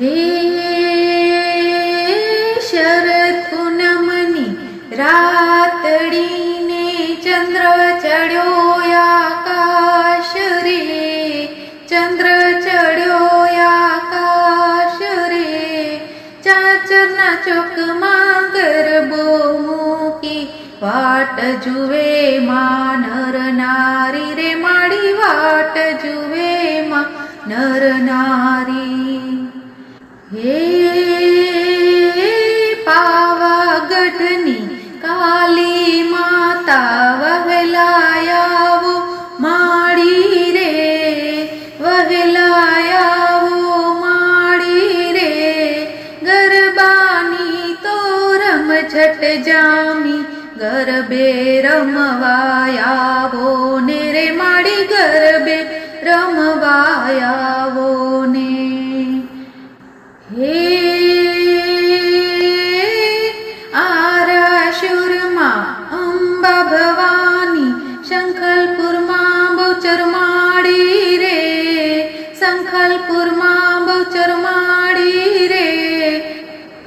હે શરદ પૂનમની રાતડીને ચંદ્ર ચડ્યો આકાશ રે ચંદ્ર ચડ્યો આકાશ રે ચાચરના ચોકમાં ગરબો મૂકી વાટ જુએ માં નર નારી રે માડી વાટ જુએ માં નર નારી હે પાવાગઢની કાલી માતા વહેલાયાવો, માડી રે, વહેલાયાવો, માડી રે. ગરબાની તો રમઝટ જામી, ગરબે રમવાયાવો ને રે માડી ગરબે રમવાયાવો ને. હે આરાશુરમાં અંબા ભવાની શંખલપુરમાં બહુ માડી રે, શંખલપુરમાં બહુ માડી રે.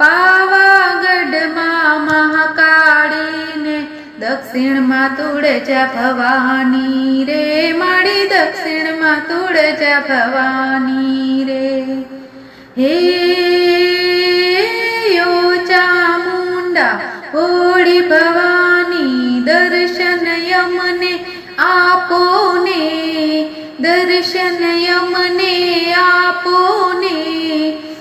પાવાગઢમાં મહાકાળીને દક્ષિણમાં તુળજા ભવાની રે માડી દક્ષિણમાં તુળજા ભવાની રે. હે યો ચામુંડા હોળી ભવાની દર્શન યમને આપો ને દર્શન યમને આપો ને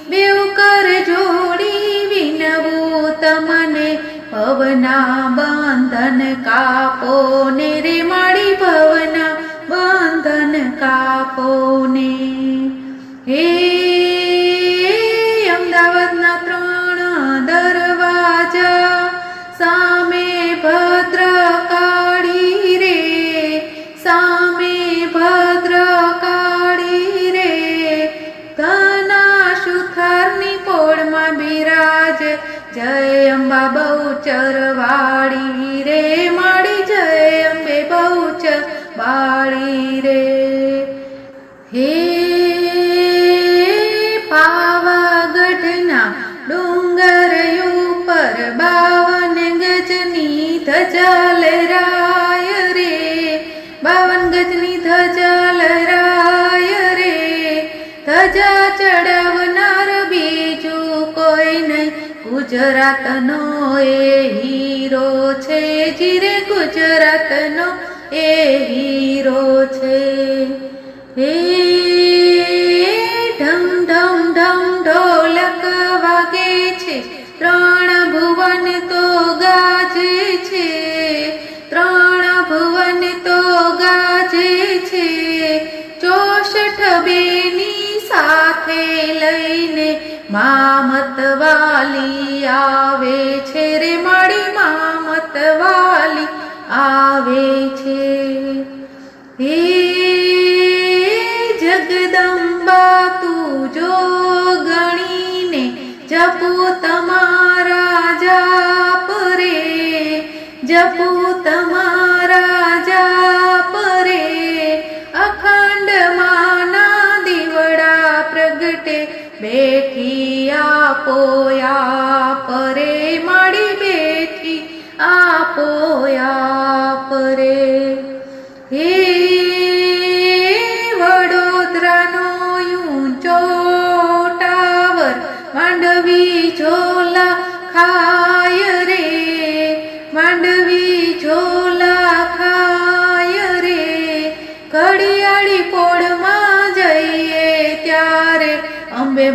બેવ કર જોડી વિનવું તમને, ભવના બંધન કાપો ને રે માળી ભવના બંધન કાપો ને હે જય અંબા બહુ વાળી ગુજરાતનો એ હીરો છે, જીરે ગુજરાતનો એ હીરો છે. હે, ઢમ ઢમ ઢમ, ઢોલક વાગે છે ત્રણ ભુવન તો ગાજે છે. ત્રણ ભુવન તો ગાજે છે, ચોસઠ બેની સાથે લઈને મામત વાલી આવે છે રે માડી મામત વાલી આવે છે. હે જગદંબા, તું જો ગણીને જપો તમારા જાપ રે, જપો તમારા બેઠી આપોયા પરે મળી બેઠી આપોયા પરે હે વડોદરાનો ઊંચો ટાવર માંડવી ઝોલા ખાય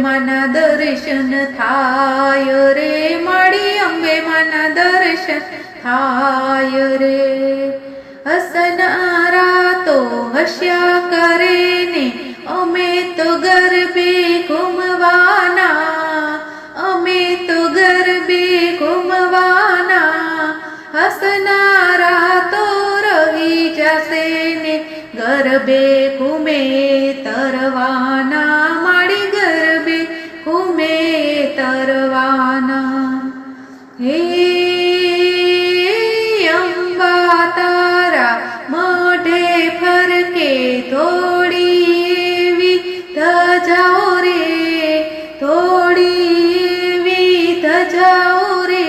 માના દર્શન થાય રે, મળી અંબે માના દર્શન થાય રે. હસનારા તો હસ્યા કરે ને, અમે તો ગરબે ઘૂમવાના, અમે તો ગરબે ઘૂમવાના. હસનારા તો રહી જશે ને, ગરબે ઘૂમે તરવાના થોડી એવી ધજાઓ રે થોડી રજાઓ રે.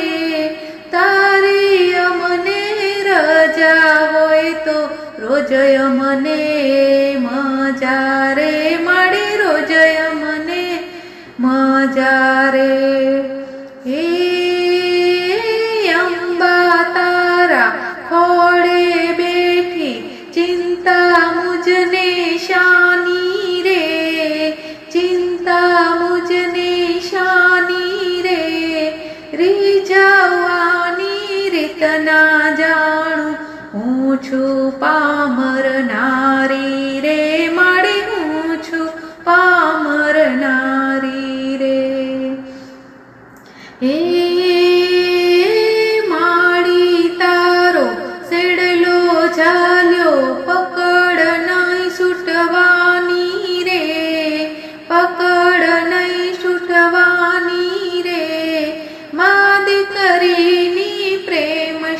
તારી અમને રજા હોય તો રોજ અમને મજા રે. માડી રોજ મને મજા રે. શાની રે ચિંતા મુજને શાની રે રીઝવવાની રીત ના જાણું હું છું પામર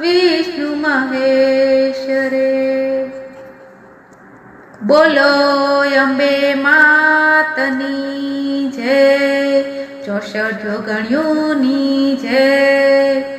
વિષ્ણુ મહેશ રે બોલો અંબે માતની જય ચોસઠની જય.